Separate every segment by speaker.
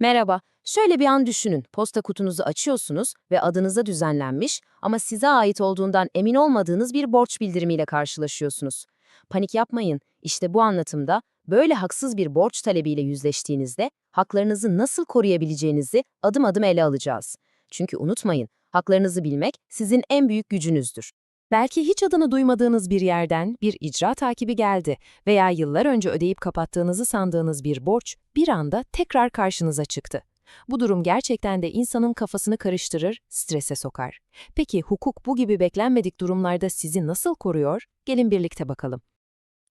Speaker 1: Merhaba. Şöyle bir an düşünün. Posta kutunuzu açıyorsunuz ve adınıza düzenlenmiş ama size ait olduğundan emin olmadığınız bir borç bildirimiyle karşılaşıyorsunuz. Panik yapmayın. İşte bu anlatımda böyle haksız bir borç talebiyle yüzleştiğinizde haklarınızı nasıl koruyabileceğinizi adım adım ele alacağız. Çünkü unutmayın, haklarınızı bilmek sizin en büyük gücünüzdür. Belki hiç adını duymadığınız bir yerden bir icra takibi geldi veya yıllar önce ödeyip kapattığınızı sandığınız bir borç bir anda tekrar karşınıza çıktı. Bu durum gerçekten de insanın kafasını karıştırır, strese sokar. Peki hukuk bu gibi beklenmedik durumlarda sizi nasıl koruyor? Gelin birlikte bakalım.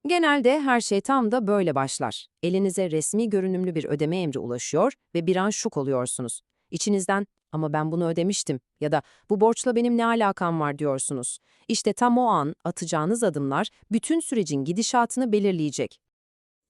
Speaker 1: Genelde her şey tam da böyle başlar. Elinize resmi görünümlü bir ödeme emri ulaşıyor ve bir an şok oluyorsunuz. İçinizden ama ben bunu ödemiştim ya da bu borçla benim ne alakam var diyorsunuz. İşte tam o an atacağınız adımlar bütün sürecin gidişatını belirleyecek.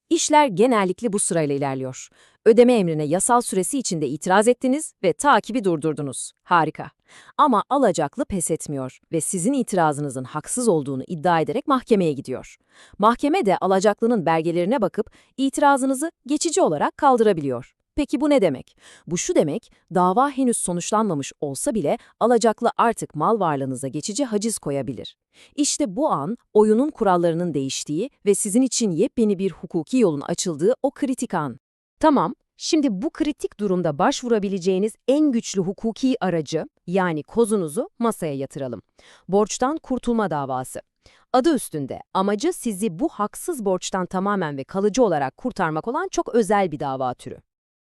Speaker 1: İşler genellikle bu sırayla ilerliyor. Ödeme emrine yasal süresi içinde itiraz ettiniz ve takibi durdurdunuz. Harika. Ama alacaklı pes etmiyor ve sizin itirazınızın haksız olduğunu iddia ederek mahkemeye gidiyor. Mahkeme de alacaklının belgelerine bakıp itirazınızı geçici olarak kaldırabiliyor. Peki bu ne demek? Bu şu demek, dava henüz sonuçlanmamış olsa bile alacaklı artık mal varlığınıza geçici haciz koyabilir. İşte bu an oyunun kurallarının değiştiği ve sizin için yepyeni bir hukuki yolun açıldığı o kritik an. Tamam, şimdi bu kritik durumda başvurabileceğiniz en güçlü hukuki aracı, yani kozunuzu masaya yatıralım. Borçtan kurtulma davası. Adı üstünde, amacı sizi bu haksız borçtan tamamen ve kalıcı olarak kurtarmak olan çok özel bir dava türü.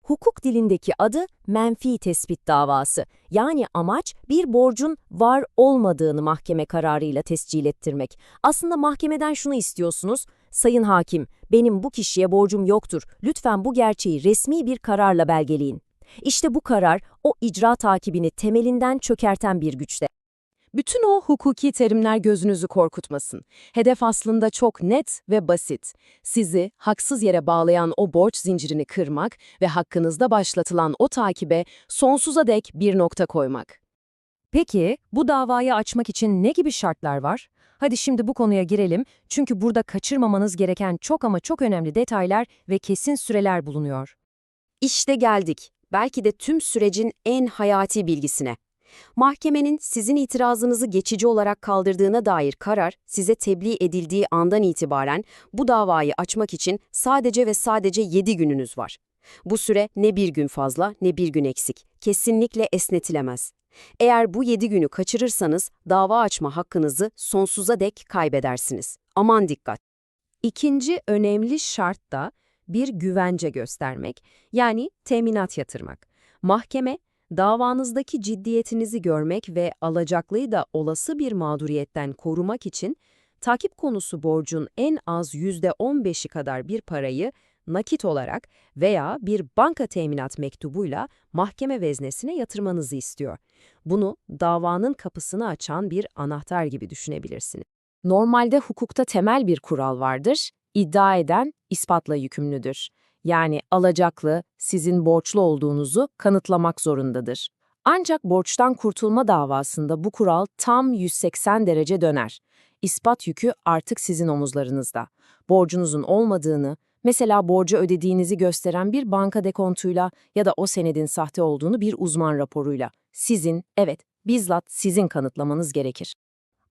Speaker 1: Hukuk dilindeki adı menfi tespit davası. Yani amaç bir borcun var olmadığını mahkeme kararıyla tescil ettirmek. Aslında mahkemeden şunu istiyorsunuz. Sayın hakim, benim bu kişiye borcum yoktur. Lütfen bu gerçeği resmi bir kararla belgeleyin. İşte bu karar o icra takibini temelinden çökerten bir güçte. Bütün o hukuki terimler gözünüzü korkutmasın. Hedef aslında çok net ve basit. Sizi haksız yere bağlayan o borç zincirini kırmak ve hakkınızda başlatılan o takibe sonsuza dek bir nokta koymak. Peki, bu davayı açmak için ne gibi şartlar var? Hadi şimdi bu konuya girelim çünkü burada kaçırmamanız gereken çok ama çok önemli detaylar ve kesin süreler bulunuyor. İşte geldik. Belki de tüm sürecin en hayati bilgisine. Mahkemenin sizin itirazınızı geçici olarak kaldırdığına dair karar size tebliğ edildiği andan itibaren bu davayı açmak için sadece ve sadece 7 gününüz var. Bu süre ne bir gün fazla ne bir gün eksik. Kesinlikle esnetilemez. Eğer bu 7 günü kaçırırsanız dava açma hakkınızı sonsuza dek kaybedersiniz. Aman dikkat! İkinci önemli şart da bir güvence göstermek, yani teminat yatırmak. Mahkeme, davanızdaki ciddiyetinizi görmek ve alacaklıyı da olası bir mağduriyetten korumak için takip konusu borcun en az %15'i kadar bir parayı nakit olarak veya bir banka teminat mektubuyla mahkeme veznesine yatırmanızı istiyor. Bunu davanın kapısını açan bir anahtar gibi düşünebilirsiniz. Normalde hukukta temel bir kural vardır. İddia eden ispatla yükümlüdür. Yani alacaklı sizin borçlu olduğunuzu kanıtlamak zorundadır. Ancak borçtan kurtulma davasında bu kural tam 180 derece döner. İspat yükü artık sizin omuzlarınızda. Borcunuzun olmadığını, mesela borcu ödediğinizi gösteren bir banka dekontuyla ya da o senedin sahte olduğunu bir uzman raporuyla sizin, evet, bizzat sizin kanıtlamanız gerekir.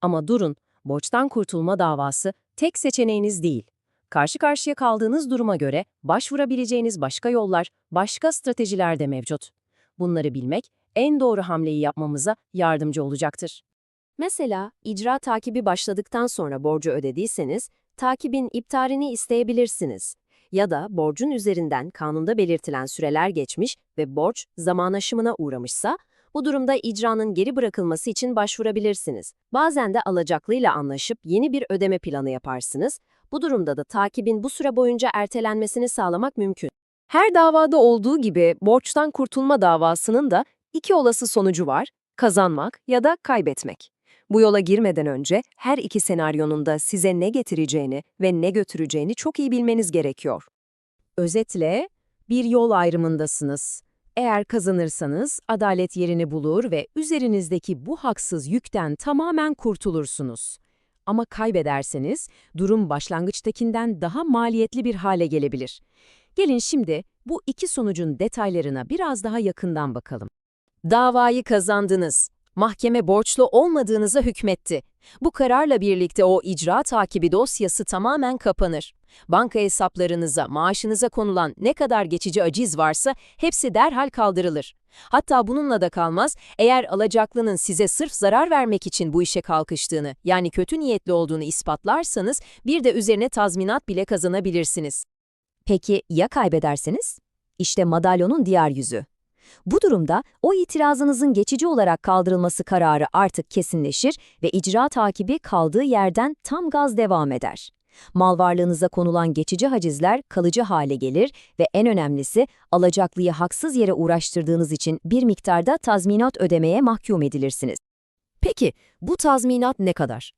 Speaker 1: Ama durun, borçtan kurtulma davası tek seçeneğiniz değil. Karşı karşıya kaldığınız duruma göre başvurabileceğiniz başka yollar, başka stratejiler de mevcut. Bunları bilmek en doğru hamleyi yapmamıza yardımcı olacaktır. Mesela icra takibi başladıktan sonra borcu ödediyseniz, takibin iptalini isteyebilirsiniz. Ya da borcun üzerinden kanunda belirtilen süreler geçmiş ve borç zaman aşımına uğramışsa, bu durumda icranın geri bırakılması için başvurabilirsiniz. Bazen de alacaklıyla anlaşıp yeni bir ödeme planı yaparsınız. Bu durumda da takibin bu süre boyunca ertelenmesini sağlamak mümkün. Her davada olduğu gibi borçtan kurtulma davasının da iki olası sonucu var, kazanmak ya da kaybetmek. Bu yola girmeden önce her iki senaryonun da size ne getireceğini ve ne götüreceğini çok iyi bilmeniz gerekiyor. Özetle, bir yol ayrımındasınız. Eğer kazanırsanız adalet yerini bulur ve üzerinizdeki bu haksız yükten tamamen kurtulursunuz. Ama kaybederseniz durum başlangıçtakinden daha maliyetli bir hale gelebilir. Gelin şimdi Bu iki sonucun detaylarına biraz daha yakından bakalım. Davayı kazandınız. Mahkeme borçlu olmadığınıza hükmetti. Bu kararla birlikte o icra takibi dosyası tamamen kapanır. Banka hesaplarınıza, maaşınıza konulan ne kadar geçici aciz varsa hepsi derhal kaldırılır. Hatta bununla da kalmaz, eğer alacaklının size sırf zarar vermek için bu işe kalkıştığını, yani kötü niyetli olduğunu ispatlarsanız bir de üzerine tazminat bile kazanabilirsiniz. Peki ya kaybederseniz? İşte madalyonun diğer yüzü. Bu durumda o itirazınızın geçici olarak kaldırılması kararı artık kesinleşir ve icra takibi kaldığı yerden tam gaz devam eder. Mal varlığınıza konulan geçici hacizler kalıcı hale gelir ve en önemlisi alacaklıyı haksız yere uğraştırdığınız için bir miktarda tazminat ödemeye mahkum edilirsiniz. Peki bu tazminat ne kadar?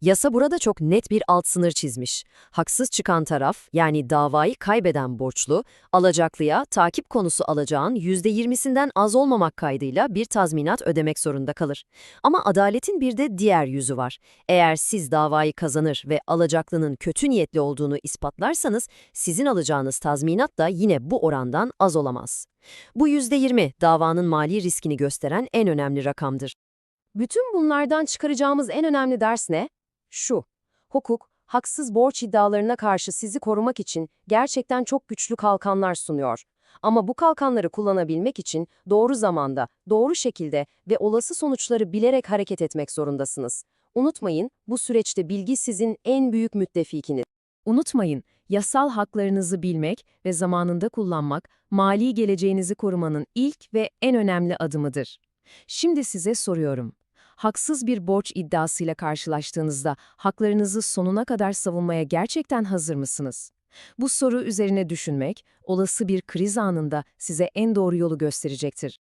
Speaker 1: Yasa burada çok net bir alt sınır çizmiş. Haksız çıkan taraf, yani davayı kaybeden borçlu, alacaklıya takip konusu alacağın %20'sinden az olmamak kaydıyla bir tazminat ödemek zorunda kalır. Ama adaletin bir de diğer yüzü var. Eğer siz davayı kazanır ve alacaklının kötü niyetli olduğunu ispatlarsanız, sizin alacağınız tazminat da yine bu orandan az olamaz. Bu %20 davanın mali riskini gösteren en önemli rakamdır. Bütün bunlardan çıkaracağımız en önemli ders ne? Şu, hukuk, haksız borç iddialarına karşı sizi korumak için gerçekten çok güçlü kalkanlar sunuyor. Ama bu kalkanları kullanabilmek için doğru zamanda, doğru şekilde ve olası sonuçları bilerek hareket etmek zorundasınız. Unutmayın, bu süreçte bilgi sizin en büyük müttefikiniz. Unutmayın, yasal haklarınızı bilmek ve zamanında kullanmak, mali geleceğinizi korumanın ilk ve en önemli adımıdır. Şimdi size soruyorum. Haksız bir borç iddiasıyla karşılaştığınızda haklarınızı sonuna kadar savunmaya gerçekten hazır mısınız? Bu soru üzerine düşünmek, olası bir kriz anında size en doğru yolu gösterecektir.